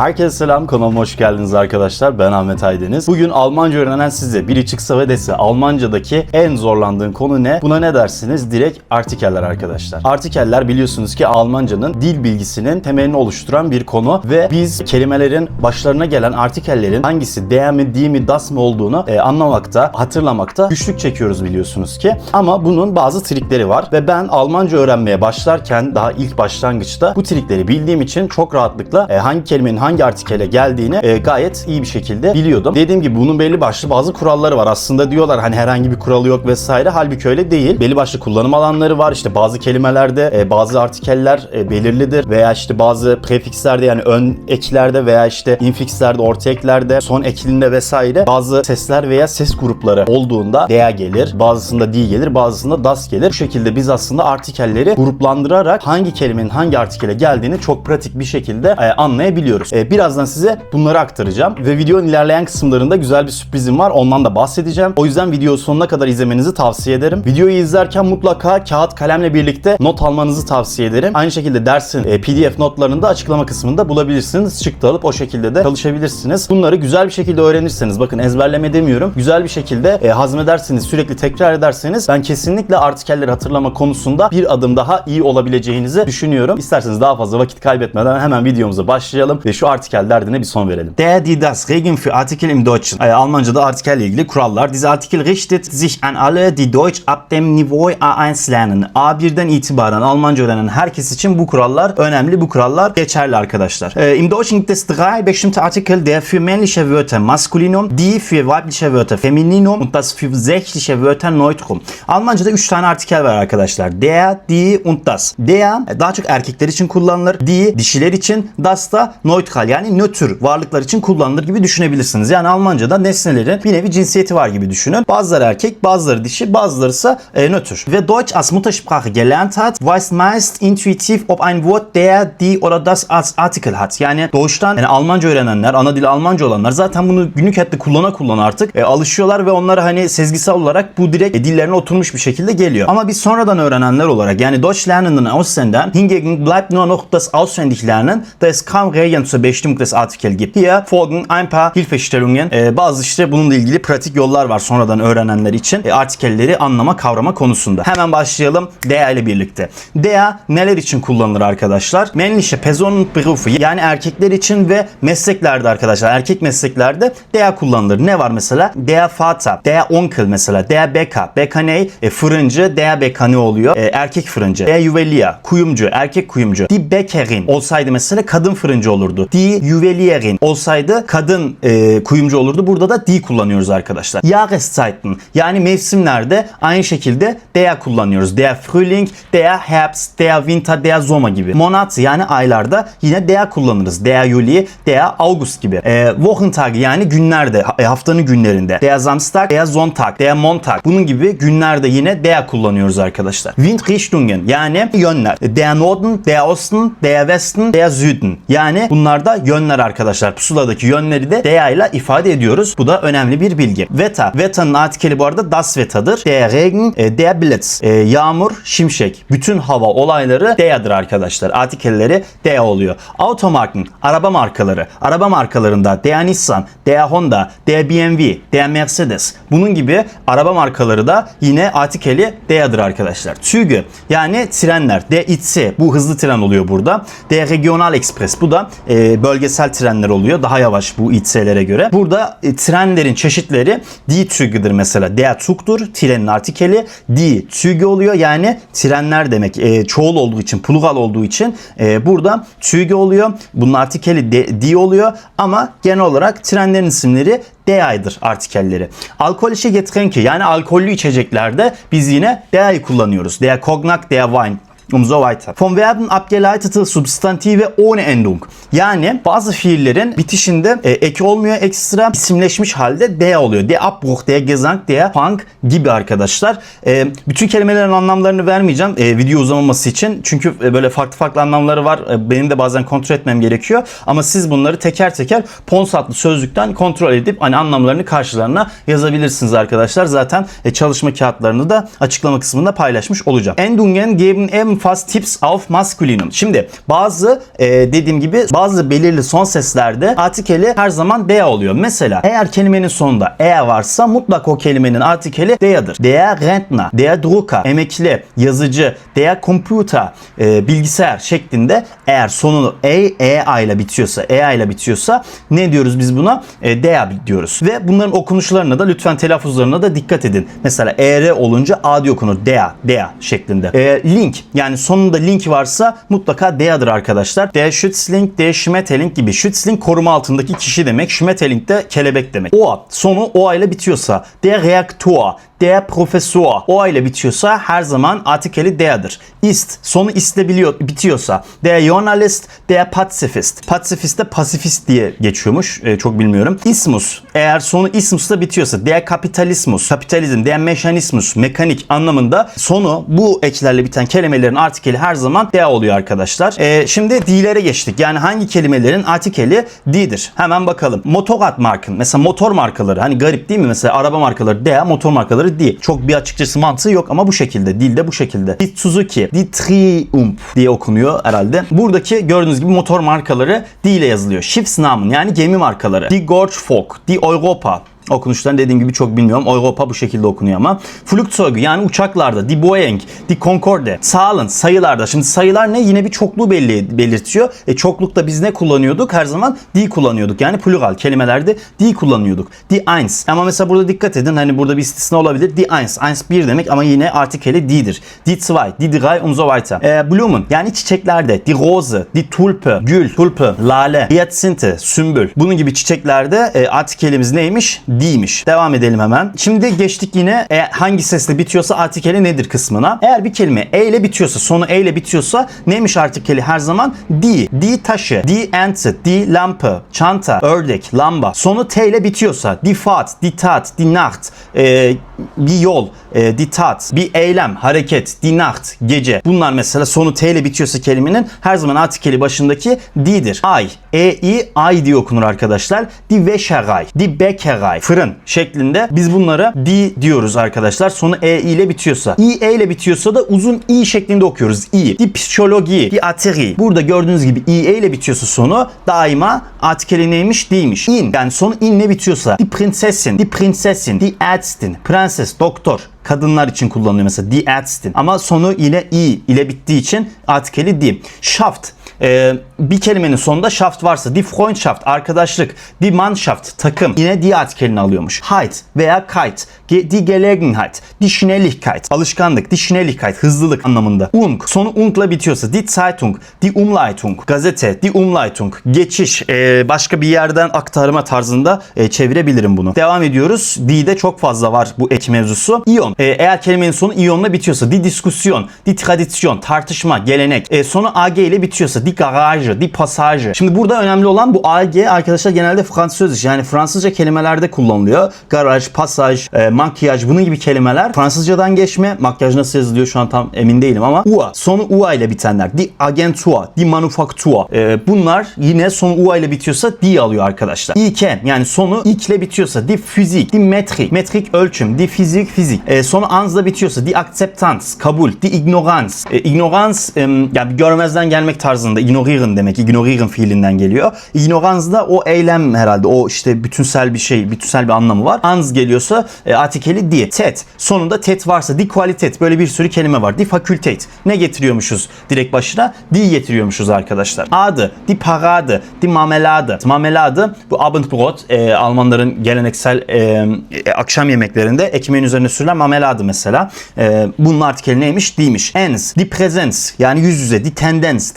Herkese selam kanalıma hoş geldiniz arkadaşlar. Ben Ahmet Aydeniz. Bugün Almanca öğrenen size biri çıksa ve dese Almancadaki en zorlandığın konu ne? Buna ne dersiniz? Direkt artikeller arkadaşlar. Artikeller biliyorsunuz ki Almancanın dil bilgisinin temelini oluşturan bir konu ve biz kelimelerin başlarına gelen artikellerin hangisi der mi, die mi, das mı olduğunu e, anlamakta, hatırlamakta güçlük çekiyoruz biliyorsunuz ki. Ama bunun bazı trikleri var ve ben Almanca öğrenmeye başlarken daha ilk başlangıçta bu trikleri bildiğim için çok rahatlıkla e, hangi kelimenin hangi artikele geldiğini e, gayet iyi bir şekilde biliyordum. Dediğim gibi bunun belli başlı bazı kuralları var. Aslında diyorlar hani herhangi bir kuralı yok vesaire. Halbuki öyle değil. Belli başlı kullanım alanları var. İşte bazı kelimelerde e, bazı artikeller e, belirlidir veya işte bazı prefixlerde yani ön eklerde veya işte infixlerde, orta eklerde, son eklinde vesaire bazı sesler veya ses grupları olduğunda dea gelir. Bazısında di gelir, bazısında das gelir. Bu şekilde biz aslında artikelleri gruplandırarak hangi kelimenin hangi artikele geldiğini çok pratik bir şekilde e, anlayabiliyoruz. E, birazdan size bunları aktaracağım ve videonun ilerleyen kısımlarında güzel bir sürprizim var. Ondan da bahsedeceğim. O yüzden videoyu sonuna kadar izlemenizi tavsiye ederim. Videoyu izlerken mutlaka kağıt kalemle birlikte not almanızı tavsiye ederim. Aynı şekilde dersin e, PDF notlarını da açıklama kısmında bulabilirsiniz. Çıktı alıp o şekilde de çalışabilirsiniz. Bunları güzel bir şekilde öğrenirseniz bakın ezberleme demiyorum. Güzel bir şekilde e, hazmederseniz, sürekli tekrar ederseniz ben kesinlikle artikelleri hatırlama konusunda bir adım daha iyi olabileceğinizi düşünüyorum. İsterseniz daha fazla vakit kaybetmeden hemen videomuza başlayalım ve şu artikel derdine bir son verelim. Der, die, das, Regeln für Artikel im Deutschen. E, Almanca'da artikelle ilgili kurallar. Diese Artikel richtet sich an alle, die Deutsch ab dem Niveau A1 lernen. A1'den itibaren Almanca öğrenen herkes için bu kurallar önemli. Bu kurallar geçerli arkadaşlar. E, Im Deutschen gibt es drei bestimmte Artikel, der für männliche Wörter Maskulinum, die für weibliche Wörter Femininum und das für sächliche Wörter Neutrum. Almanca'da 3 tane artikel var arkadaşlar. Der, die und das. Der e, daha çok erkekler için kullanılır. Die dişiler için, das da neutral yani nötr varlıklar için kullanılır gibi düşünebilirsiniz. Yani Almanca'da nesnelerin bir nevi cinsiyeti var gibi düşünün. Bazıları erkek, bazıları dişi, bazıları ise e, nötr. Ve Deutsch als Muttersprache gelernt hat, weiß meist intuitiv ob ein Wort der, die oder das als Artikel hat. Yani doğuştan yani Almanca öğrenenler, ana dili Almanca olanlar zaten bunu günlük hayatta kullana kullana artık e, alışıyorlar ve onlara hani sezgisel olarak bu direkt e, dillerine oturmuş bir şekilde geliyor. Ama biz sonradan öğrenenler olarak yani Deutsch lernenden Aussendern hingegen bleibt nur noch das Auswendiglernen, da es kaum Regeln zur Bestimmung Artikel gibt. Hier folgen ein paar Hilfestellungen. E, bazı işte bununla ilgili pratik yollar var sonradan öğrenenler için e, artikelleri anlama kavrama konusunda. Hemen başlayalım der ile birlikte. Der neler için kullanılır arkadaşlar? Männliche Personenberufe yani erkekler için ve mesleklerde arkadaşlar erkek mesleklerde der kullanılır. Ne var mesela? Der Vater, der Onkel mesela, der Bäcker. Bäcker ne? E, fırıncı, der Bäcker ne oluyor? E, erkek fırıncı. Der Juwelier, kuyumcu, erkek kuyumcu. Die Bäckerin olsaydı mesela kadın fırıncı olurdu. Die Juwelierin olsaydı kadın e, kuyumcu olurdu. Burada da die kullanıyoruz arkadaşlar. Jahreszeiten yani mevsimlerde aynı şekilde der kullanıyoruz. Der Frühling, der Herbst, der Winter, der Sommer gibi. Monat yani aylarda yine der kullanırız. Der Juli, der August gibi. E, Wochentag yani günlerde, e, haftanın günlerinde. Der Samstag, der Sonntag, der Montag. Bunun gibi günlerde yine der kullanıyoruz arkadaşlar. Windrichtungen yani yönler. Der Norden, der Osten, der Westen, der Süden. Yani bunlar da yönler arkadaşlar. Pusuladaki yönleri de der ile ifade ediyoruz. Bu da önemli bir bilgi. Wetter. Wetter'ın artikeli bu arada das Wetter'dır. Der Regen, e, der Blitz. E, yağmur, şimşek. Bütün hava olayları der'dir arkadaşlar. Artikelleri der oluyor. Automarken, araba markaları. Araba markalarında der Nissan, der Honda, der BMW, der Mercedes. Bunun gibi araba markaları da yine artikeli der'dir arkadaşlar. Züge yani trenler. Der IC bu hızlı tren oluyor burada. Der Regional Express bu da e, bölgesel trenler oluyor. Daha yavaş bu IC'lere göre. Burada e, trenlerin çeşitleri Die Züge'dir mesela. Der Zug'dur. Trenin artikeli. Die Züge oluyor. Yani trenler demek. E, çoğul olduğu için, plural olduğu için e, burada Züge oluyor. Bunun artikeli de, die oluyor. Ama genel olarak trenlerin isimleri DA'ydır artikelleri. Alkolische Getränke yani alkollü içeceklerde biz yine DA'yı kullanıyoruz. Der Cognac, der Wein. Um so weiter. Vom Verben abgeleitete Substantive ohne Endung. Yani bazı fiillerin bitişinde e, eki olmuyor ekstra isimleşmiş halde D oluyor. Der Abbruch, der Gesang, der Fang gibi arkadaşlar. E, bütün kelimelerin anlamlarını vermeyeceğim e, video uzamaması için. Çünkü e, böyle farklı farklı anlamları var. E, benim de bazen kontrol etmem gerekiyor. Ama siz bunları teker teker Pons adlı sözlükten kontrol edip hani anlamlarını karşılarına yazabilirsiniz arkadaşlar. Zaten e, çalışma kağıtlarını da açıklama kısmında paylaşmış olacağım. Endungen geben ebenfalls fast tips auf masculinum. Şimdi bazı e, dediğim gibi bazı belirli son seslerde artikeli her zaman dea oluyor. Mesela eğer kelimenin sonunda e varsa mutlaka o kelimenin artikeli dea'dır. Der Rentner, der Drucker, emekli, yazıcı, der Computer, e, bilgisayar şeklinde eğer sonunu e, e ile bitiyorsa, e ile bitiyorsa ne diyoruz biz buna? E, dea diyoruz. Ve bunların okunuşlarına da lütfen telaffuzlarına da dikkat edin. Mesela er olunca a diye okunur. Dea, dea şeklinde. E, link yani sonunda link varsa mutlaka dea'dır arkadaşlar. Der Schützling, der Schmetterling gibi. Schützling koruma altındaki kişi demek. Schmetterling de kelebek demek. Oa sonu oa ile bitiyorsa der Reaktor, der Professor o ile bitiyorsa her zaman artikeli der'dir. Ist sonu istle biliyor, bitiyorsa der Journalist, der Pazifist. Pazifist de pasifist diye geçiyormuş. E, çok bilmiyorum. Ismus eğer sonu ismusla bitiyorsa der Kapitalismus, kapitalizm, der Mechanismus, mekanik anlamında sonu bu eklerle biten kelimelerin artikeli her zaman der oluyor arkadaşlar. E, şimdi d'lere geçtik. Yani hangi kelimelerin artikeli d'dir? Hemen bakalım. Motorradmarken mesela motor markaları hani garip değil mi? Mesela araba markaları der, motor markaları di. Çok bir açıkçası mantığı yok ama bu şekilde. Dilde bu şekilde. Di Suzuki, Di Triumph diye okunuyor herhalde. Buradaki gördüğünüz gibi motor markaları di ile yazılıyor. Schiffsnamen yani gemi markaları. Di Gorgefolk, Di Europa, Okunuşlarını dediğim gibi çok bilmiyorum. Europa bu şekilde okunuyor ama. Flugzeug yani uçaklarda. Die Boeing, Die Concorde. Zahlen sayılarda. Şimdi sayılar ne? Yine bir çokluğu belli, belirtiyor. E çoklukta biz ne kullanıyorduk? Her zaman die kullanıyorduk. Yani plural kelimelerde die kullanıyorduk. Die eins. Ama mesela burada dikkat edin. Hani burada bir istisna olabilir. Die eins. Eins bir demek ama yine artikeli die'dir. Die zwei, die drei und so weiter. E, Blumen yani çiçeklerde. Die Rose, die Tulpe, Gül, Tulpe, Lale, Hyazinthe, Sümbül. Bunun gibi çiçeklerde e, artikelimiz neymiş? D'ymiş. Devam edelim hemen. Şimdi geçtik yine e, hangi sesle bitiyorsa artikeli nedir kısmına. Eğer bir kelime e ile bitiyorsa, sonu e ile bitiyorsa neymiş artikeli her zaman? Di. Di taşı, di ente, di lampe, çanta, ördek, lamba. Sonu t ile bitiyorsa di fat, di tat, di nacht, e, bir yol, e, di tat, bir eylem, hareket, di nacht, gece. Bunlar mesela sonu t ile bitiyorsa kelimenin her zaman artikeli başındaki di'dir. Ay, e, i, ay diye okunur arkadaşlar. Di Wäscherei, di Bäckerei, fırın şeklinde biz bunlara di diyoruz arkadaşlar. Sonu e ile bitiyorsa. i e ile bitiyorsa da uzun i şeklinde okuyoruz. i. Di psikologi, di ateri. Burada gördüğünüz gibi i e ile bitiyorsa sonu daima artikeli neymiş? Di'ymiş. In yani sonu in ne bitiyorsa. Di prinsesin, di prinsesin, di ärztin, prenses, doktor kadınlar için kullanılıyor mesela die Ärztin. Ama sonu yine i ile bittiği için artikeli di. Shaft ee, bir kelimenin sonunda shaft varsa die Freundschaft, arkadaşlık, die Mannschaft, takım yine die artikelini alıyormuş. Heit veya kite, ge, die Gelegenheit, die Schnelligkeit, alışkanlık, die Schnelligkeit, hızlılık anlamında. Ung, sonu ungla bitiyorsa die Zeitung, die Umleitung, gazete, die Umleitung, geçiş, ee, başka bir yerden aktarma tarzında e, çevirebilirim bunu. Devam ediyoruz. Die'de çok fazla var bu ek mevzusu. İyon, e, eğer kelimenin sonu iyonla bitiyorsa die Diskussion, die Tradition, tartışma, gelenek. E, sonu ag ile bitiyorsa die Garage, die Passage. Şimdi burada önemli olan bu ag arkadaşlar genelde Fransız. Yani Fransızca kelimelerde kullanılıyor. Garaj, passage, e, makyaj bunun gibi kelimeler Fransızcadan geçme. Makyaj nasıl yazılıyor şu an tam emin değilim ama ua. Sonu ua ile bitenler. Die Agentur, die Manufaktur. E, bunlar yine sonu ua ile bitiyorsa die alıyor arkadaşlar. İken yani sonu ik ile bitiyorsa die Physik, die Metrik, metrik ölçüm, die Fizik, fizik. E, sonu ansla bitiyorsa die Akzeptanz, kabul, die Ignoranz. E, ignorans e, yani görmezden gelmek tarzında ignorieren demek. Ignorieren fiilinden geliyor. Ignoranz da o eylem herhalde. O işte bütünsel bir şey, bütünsel bir anlamı var. Ans geliyorsa e, artikeli die. Tet. Sonunda tet varsa die Qualität. Böyle bir sürü kelime var. Die Fakultät. Ne getiriyormuşuz direkt başına? Die getiriyormuşuz arkadaşlar. Adı, die Parade, die Marmelade. Marmelade bu Abendbrot. E, Almanların geleneksel e, e, akşam yemeklerinde ekmeğin üzerine sürülen marmelade mesela. E, bunun artikeli neymiş? Diymiş. Ens, die Präsenz yani yüz yüze, die Tendenz.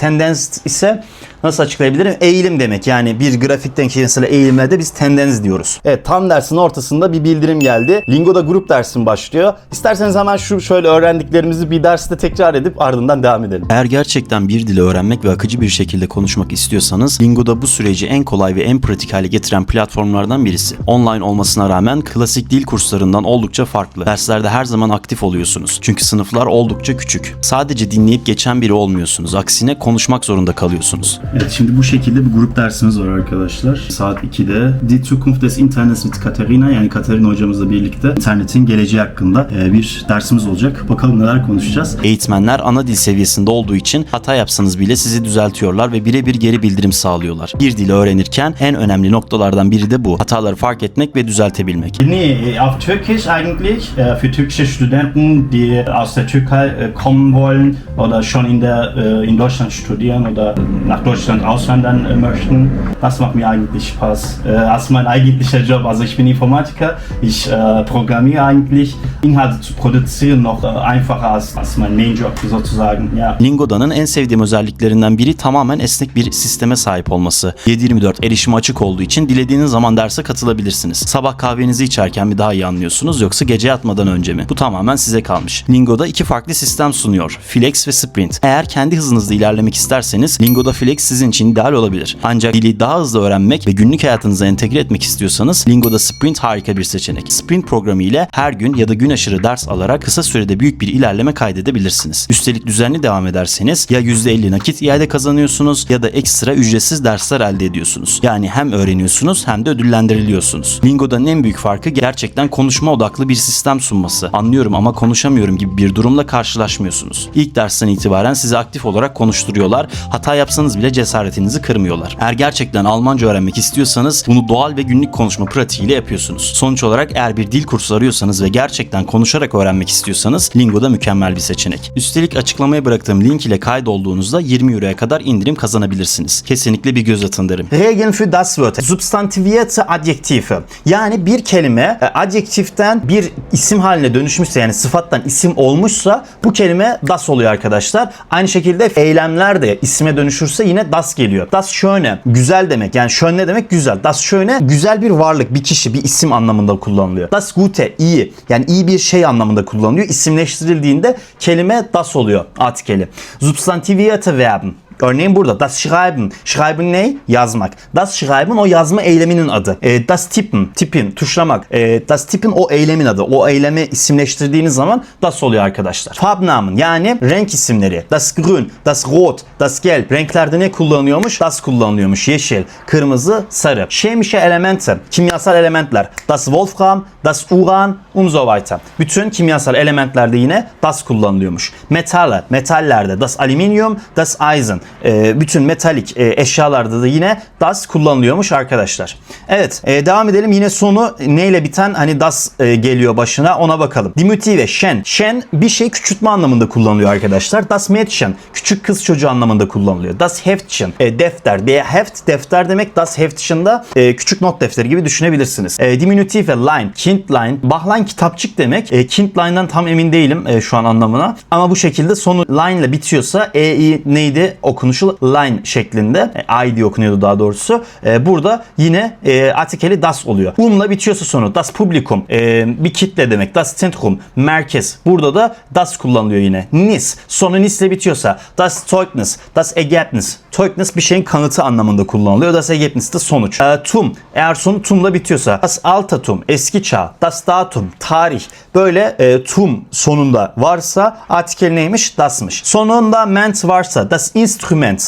İse nasıl açıklayabilirim? Eğilim demek. Yani bir grafikten mesela eğilimlerde biz tendens diyoruz. Evet tam dersin ortasında bir bildirim geldi. Lingo'da grup dersin başlıyor. İsterseniz hemen şu şöyle öğrendiklerimizi bir derste tekrar edip ardından devam edelim. Eğer gerçekten bir dili öğrenmek ve akıcı bir şekilde konuşmak istiyorsanız Lingo'da bu süreci en kolay ve en pratik hale getiren platformlardan birisi. Online olmasına rağmen klasik dil kurslarından oldukça farklı. Derslerde her zaman aktif oluyorsunuz. Çünkü sınıflar oldukça küçük. Sadece dinleyip geçen biri olmuyorsunuz. Aksine konuşmak zorunda kalıyorsunuz. Evet şimdi bu şekilde bir grup dersimiz var arkadaşlar. Saat 2'de Die Zukunft des Internets mit Katarina yani Katarina hocamızla birlikte internetin geleceği hakkında e, bir dersimiz olacak. Bakalım neler konuşacağız. Eğitmenler ana dil seviyesinde olduğu için hata yapsanız bile sizi düzeltiyorlar ve birebir geri bildirim sağlıyorlar. Bir dili öğrenirken en önemli noktalardan biri de bu. Hataları fark etmek ve düzeltebilmek. Nee, auf Türkisch eigentlich, äh, für türkische Studenten, die aus der Türkei äh, kommen wollen oder schon in, der, äh, in Deutschland studieren oder nach Deutschland auswandern äh, möchten. Das macht mir eigentlich Spaß. Äh, das ist mein eigentlicher Job. Also ich bin Informatiker, ich äh, programmiere eigentlich. Inhalte zu produzieren noch äh, einfacher als, als mein Mainjob sozusagen. Ja. Lingoda'nın en sevdiğim özelliklerinden biri tamamen esnek bir sisteme sahip olması. 7/24 erişime açık olduğu için dilediğiniz zaman derse katılabilirsiniz. Sabah kahvenizi içerken mi daha iyi anlıyorsunuz yoksa gece yatmadan önce mi? Bu tamamen size kalmış. Lingoda iki farklı sistem sunuyor. Flex ve Sprint. Eğer kendi hızınızda ilerlemek isterseniz Lingoda Flex sizin için ideal olabilir. Ancak dili daha hızlı öğrenmek ve günlük hayatınıza entegre etmek istiyorsanız Lingoda Sprint harika bir seçenek. Sprint programı ile her gün ya da gün aşırı ders alarak kısa sürede büyük bir ilerleme kaydedebilirsiniz. Üstelik düzenli devam ederseniz ya %50 nakit iade kazanıyorsunuz ya da ekstra ücretsiz dersler elde ediyorsunuz. Yani hem öğreniyorsunuz hem de ödüllendiriliyorsunuz. Lingo'danın en büyük farkı gerçekten konuşma odaklı bir sistem sunması. Anlıyorum ama konuşamıyorum gibi bir durumla karşılaşmıyorsunuz. İlk dersten itibaren sizi aktif olarak konuşturuyorlar. Hata yapsanız bile cesaretinizi kırmıyorlar. Eğer gerçekten Almanca öğrenmek istiyorsanız bunu doğal ve günlük konuşma pratiğiyle yapıyorsunuz. Sonuç olarak eğer bir dil kursu arıyorsanız ve gerçekten konuşarak öğrenmek istiyorsanız Lingo'da mükemmel bir seçenek. Üstelik açıklamaya bıraktığım link ile kaydolduğunuzda 20 euroya kadar indirim kazanabilirsiniz. Kesinlikle bir göz atın derim. Regeln für das Wörter. Substantivierte Adjektive. Yani bir kelime e, adjektiften bir isim haline dönüşmüşse yani sıfattan isim olmuşsa bu kelime das oluyor arkadaşlar. Aynı şekilde eylemler de isime dönüşürse yine das geliyor. Das schöne güzel demek. Yani schön ne demek? Güzel. Das schöne güzel bir varlık, bir kişi, bir isim anlamında kullanılıyor. Das gute iyi. Yani iyi bir şey anlamında kullanılıyor. İsimleştirildiğinde kelime das oluyor artikeli. Substantivierte Verben. Örneğin burada das Schreiben. Schreiben ne? Yazmak. Das Schreiben o yazma eyleminin adı. E, das Tippen, tipin, tuşlamak. E, das Tippen o eylemin adı. O eylemi isimleştirdiğiniz zaman das oluyor arkadaşlar. Farbnamen yani renk isimleri. Das Grün, das Rot, das Gelb. Renklerde ne kullanılıyormuş? Das kullanılıyormuş. Yeşil, kırmızı, sarı. Chemische Elemente, kimyasal elementler. Das Wolfram, das Uran und so weiter. Bütün kimyasal elementlerde yine das kullanılıyormuş. Metalle, metallerde das Alüminyum, das Eisen. Ee, bütün metalik e, eşyalarda da yine das kullanılıyormuş arkadaşlar. Evet, e, devam edelim. Yine sonu neyle biten hani das e, geliyor başına ona bakalım. Diminutive, şen. Şen bir şey küçültme anlamında kullanılıyor arkadaşlar. Das Mädchen, küçük kız çocuğu anlamında kullanılıyor. Das Heftchen, defter. Der Heft, defter demek. Das Heftchen da küçük not defteri gibi düşünebilirsiniz. E, diminutive, line, Kindlein. Bahline kitapçık demek. E, Kindline'dan tam emin değilim şu an anlamına. Ama bu şekilde sonu line ile bitiyorsa e, i neydi? Okunuşu line şeklinde. E, I diye okunuyordu daha doğrusu. E, burada yine e, artikeli das oluyor. Um'la bitiyorsa sonu das Publikum. E, bir kitle demek. Das Zentrum. Merkez. Burada da das kullanılıyor yine. Nis. Sonu nis ile bitiyorsa das Zeugnis. Das Ergebnis. Zeugnis bir şeyin kanıtı anlamında kullanılıyor. Das Ergebnis de sonuç. E, tum. Eğer sonu tumla bitiyorsa das Altatum. Eski çağ. Das Datum. Tarih. Böyle e, tum sonunda varsa artikel neymiş? Das'mış. Sonunda ment varsa das Instrument.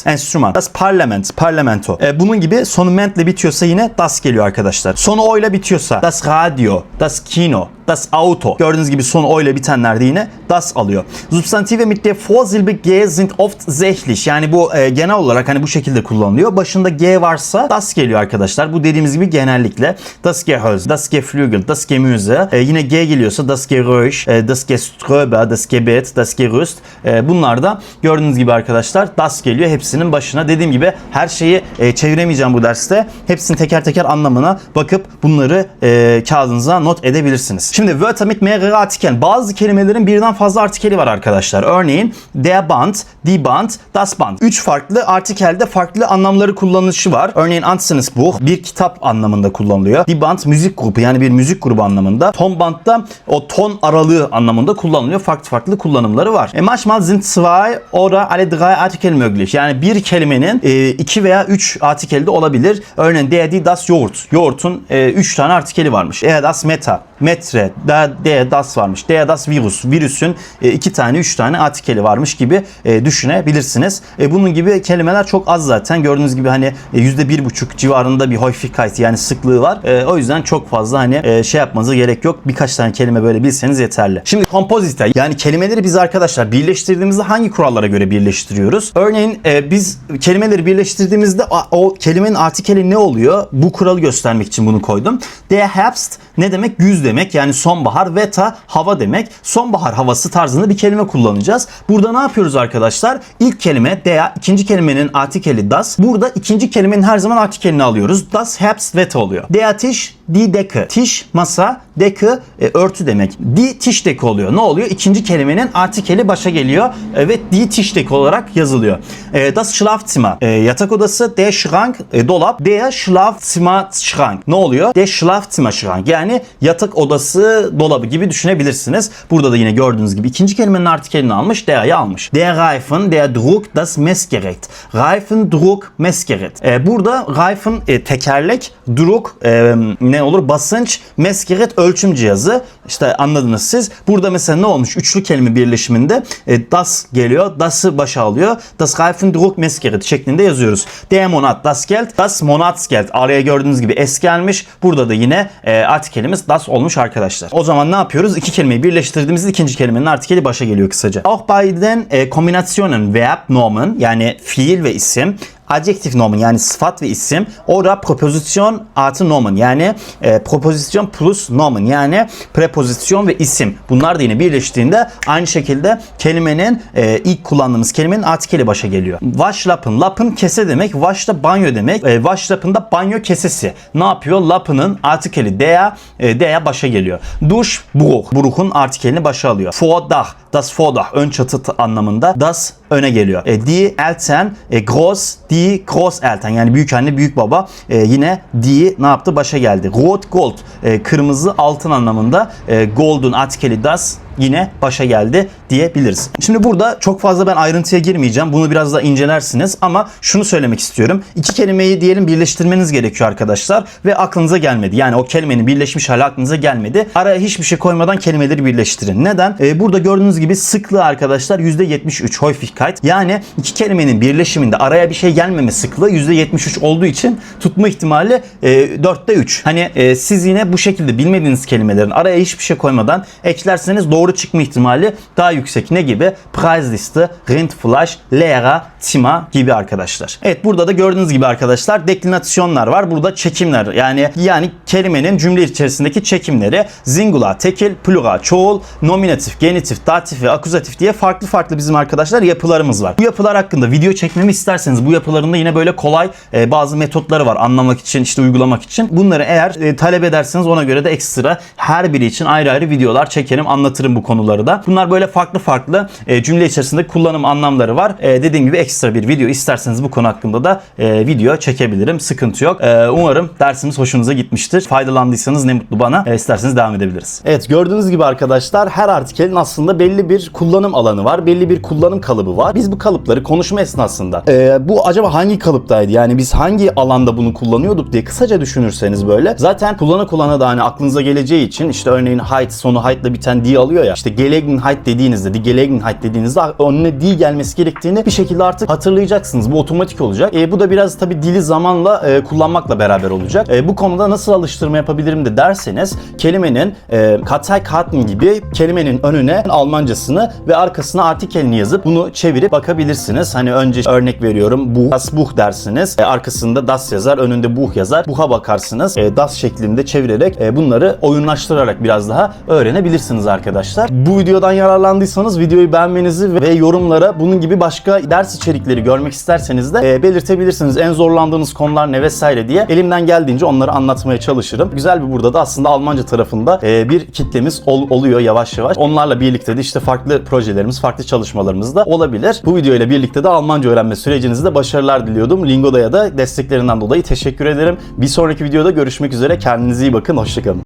Enstrüman. Das Parlament. Parlamento. E, bunun gibi sonu mentle bitiyorsa yine das geliyor arkadaşlar. Sonu o ile bitiyorsa das Radio. Das Kino. Das Auto. Gördüğünüz gibi sonu o ile bitenler de yine das alıyor. Substantive mit der Vorsilbe G sind oft sächlich. Yani bu e, genel olarak hani bu şekilde kullanılıyor. Başında G varsa das geliyor arkadaşlar. Bu dediğimiz gibi genellikle das Gehölz, das Geflügel, das Gemüse. E, yine G geliyorsa das Gerösch, e, das Geströbe, das Gebet, das Gerüst. E, bunlar da gördüğünüz gibi arkadaşlar das geliyor hepsinin başına. Dediğim gibi her şeyi e, çeviremeyeceğim bu derste. Hepsini teker teker anlamına bakıp bunları e, kağıdınıza not edebilirsiniz. Şimdi Wörter mit mehrere Artikeln. Bazı kelimelerin birden fazla artikeli var arkadaşlar. Örneğin der Band, die Band, das Band. Üç farklı artikelde farklı anlamları kullanışı var. Örneğin Anzeigesbuch bir kitap anlamında kullanılıyor. Die Band müzik grubu yani bir müzik grubu anlamında. Tonband da o ton aralığı anlamında kullanılıyor. Farklı farklı kullanımları var. E, manchmal sind zwei oder alle drei Artikel möglich. Yani bir kelimenin e, iki veya üç artikeli de olabilir. Örneğin der, die, das, yoğurt. Yoğurtun e, üç tane artikeli varmış. Er, das, meta, metre, Evet, der das varmış. Der das virüs. Virüsün e, iki tane, üç tane artikeli varmış gibi e, düşünebilirsiniz. E, bunun gibi kelimeler çok az zaten. Gördüğünüz gibi hani yüzde bir buçuk civarında bir Häufigkeit yani sıklığı var. O yüzden çok fazla hani şey yapmanıza gerek yok. Birkaç tane kelime böyle bilseniz yeterli. Şimdi kompozite yani kelimeleri biz arkadaşlar birleştirdiğimizde hangi kurallara göre birleştiriyoruz? Örneğin biz kelimeleri birleştirdiğimizde o kelimenin artikeli ne oluyor? Bu kuralı göstermek için bunu koydum. Der Herbst ne demek? Güz demek yani sonbahar. Wetter hava demek. Sonbahar havası tarzında bir kelime kullanacağız. Burada ne yapıyoruz arkadaşlar? İlk kelime der, ikinci kelimenin artikeli das. Burada ikinci kelimenin her zaman artikelini alıyoruz. Das Herbst Wetter oluyor. Der Tisch, die Decke. Tisch masa, Decke e, örtü demek. Die Tischdecke oluyor. Ne oluyor? İkinci kelimenin artikeli başa geliyor e, ve die Tischdecke olarak yazılıyor. E, das Schlafzimmer e, yatak odası, der Schrank e, dolap, der Schlafzimmer Schrank. Ne oluyor? Der Schlafzimmer Schrank. Yani yatak odası dolabı gibi düşünebilirsiniz. Burada da yine gördüğünüz gibi ikinci kelimenin artikelini almış, der'yi almış. Der Reifen, der Druck, das Messgerät. Reifen, Druck, Messgerät. E, burada Reifen e, tekerlek, Druck e, ne olur? Basınç, Messgerät ölçüm cihazı. İşte anladınız siz. Burada mesela ne olmuş? Üçlü kelime birleşiminde e, das geliyor. Das'ı başa alıyor. Das Reifen, Druck, Messgerät şeklinde yazıyoruz. Der Monat, das Geld, das Monatsgeld. Araya gördüğünüz gibi s gelmiş. Burada da yine e, artikelimiz das olmuş arkadaşlar. O zaman ne yapıyoruz? İki kelimeyi birleştirdiğimizde ikinci kelimenin artikeli başa geliyor kısaca. Auch bei den e, Kombinationen Verb, Nomen yani fiil ve isim adjektif nomen yani sıfat ve isim orada propozisyon artı nomen yani e, propozisyon plus nomen yani prepozisyon ve isim bunlar da yine birleştiğinde aynı şekilde kelimenin e, ilk kullandığımız kelimenin artikeli başa geliyor. Waschlappen, lappen kese demek, wasch da banyo demek. E, waschlappen da banyo kesesi. Ne yapıyor? Lappen'ın artikeli der, e, der başa geliyor. Dusch, Bruch. Bruch'un artikelini başa alıyor. Vordach, das Vordach ön çatı anlamında. Das öne geliyor. E, die Eltern, e, groß, die Großeltern yani büyük anne büyük baba e, yine die ne yaptı başa geldi. Rot gold e, kırmızı altın anlamında e, gold'un artikeli das yine başa geldi diyebiliriz. Şimdi burada çok fazla ben ayrıntıya girmeyeceğim. Bunu biraz da incelersiniz ama şunu söylemek istiyorum. İki kelimeyi diyelim birleştirmeniz gerekiyor arkadaşlar ve aklınıza gelmedi. Yani o kelimenin birleşmiş hali aklınıza gelmedi. Araya hiçbir şey koymadan kelimeleri birleştirin. Neden? Ee, burada gördüğünüz gibi sıklığı arkadaşlar %73 Häufigkeit. Yani iki kelimenin birleşiminde araya bir şey gelmeme sıklığı %73 olduğu için tutma ihtimali e, 4'te 3. Hani e, siz yine bu şekilde bilmediğiniz kelimelerin araya hiçbir şey koymadan eklerseniz doğru çıkma ihtimali daha yüksek. Ne gibi? Preisliste, Rindfleisch, Lehrer, Zimmer gibi arkadaşlar. Evet burada da gördüğünüz gibi arkadaşlar deklinasyonlar var. Burada çekimler yani yani kelimenin cümle içerisindeki çekimleri singular, tekil, plural, çoğul, nominatif, genitif, datif ve akuzatif diye farklı farklı bizim arkadaşlar yapılarımız var. Bu yapılar hakkında video çekmemi isterseniz bu yapılarında yine böyle kolay e, bazı metotları var anlamak için işte uygulamak için. Bunları eğer e, talep ederseniz ona göre de ekstra her biri için ayrı ayrı videolar çekerim anlatırım bu konuları da. Bunlar böyle farklı farklı e, cümle içerisinde kullanım anlamları var. E, dediğim gibi ekstra bir video isterseniz bu konu hakkında da e, video çekebilirim. Sıkıntı yok. Umarım dersimiz hoşunuza gitmiştir. Faydalandıysanız ne mutlu bana. E, isterseniz devam edebiliriz. Evet gördüğünüz gibi arkadaşlar her artikelin aslında belli bir kullanım alanı var. Belli bir kullanım kalıbı var. Biz bu kalıpları konuşma esnasında bu acaba hangi kalıptaydı? Yani biz hangi alanda bunu kullanıyorduk diye kısaca düşünürseniz böyle. Zaten kullana kullana da hani aklınıza geleceği için işte örneğin height sonu height'la biten die alıyor ya. İşte Gelegenheit dediğinizde, die Gelegenheit dediğinizde önüne die gelmesi gerektiğini bir şekilde artık hatırlayacaksınız. Bu otomatik olacak. E, bu da biraz tabii dili zamanla e, kullanmakla beraber olacak. E, bu konuda nasıl alıştırma yapabilirim de derseniz kelimenin e, Karten gibi kelimenin önüne Almancasını ve arkasına artikelini yazıp bunu çevirip bakabilirsiniz. Hani önce örnek veriyorum bu das Buch dersiniz. E, arkasında das yazar, önünde Buch yazar. Buch'a bakarsınız. E, das şeklinde çevirerek e, bunları oyunlaştırarak biraz daha öğrenebilirsiniz arkadaşlar. Bu videodan yararlandıysanız videoyu beğenmenizi ve yorumlara bunun gibi başka ders içerikleri görmek isterseniz de e, belirtebilirsiniz. En zorlandığınız konular ne vesaire diye. Elimden geldiğince onları anlatmaya çalışırım. Güzel bir burada da aslında Almanca tarafında e, bir kitlemiz ol- oluyor yavaş yavaş. Onlarla birlikte de işte farklı projelerimiz, farklı çalışmalarımız da olabilir. Bu video ile birlikte de Almanca öğrenme sürecinizde başarılar diliyordum. Lingo'da da desteklerinden dolayı teşekkür ederim. Bir sonraki videoda görüşmek üzere. Kendinize iyi bakın. Hoşçakalın.